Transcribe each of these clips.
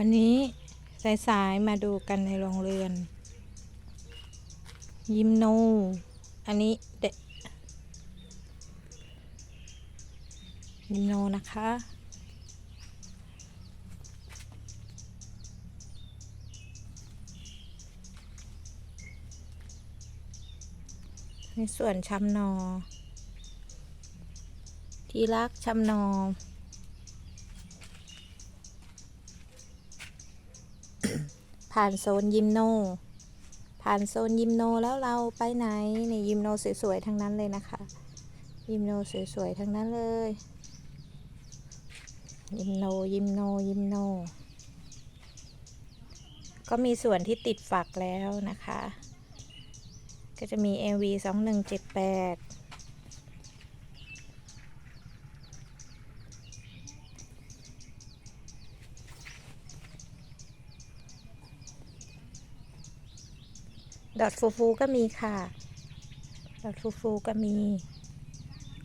วันนี้สายๆมาดูกันในโรงเรือน ยิมโน อันนี้เด็กยิมโนนะคะ ในส่วนชำนอ ที่รักชำนอ ผ่านโซนยิมโน ผ่านโซนยิมโนแล้วเราไปไหนนี่ยิมโนสวยๆทั้งนั้นเลยนะคะ ยิมโนสวยๆทั้งนั้นเลย ยิมโนยิมโนยิมโน ก็มีส่วนที่ติดฝักแล้วนะคะ ก็จะมี AV 2178 ดอทฟูฟูก็มีค่ะ ดอทฟูฟูก็มี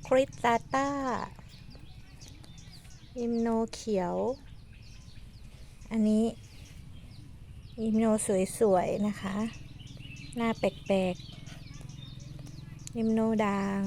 คริสตาต้าอิมโนเขียว อันนี้อิมโนสวยๆนะคะ หน้าแปลกๆอิมโนด่าง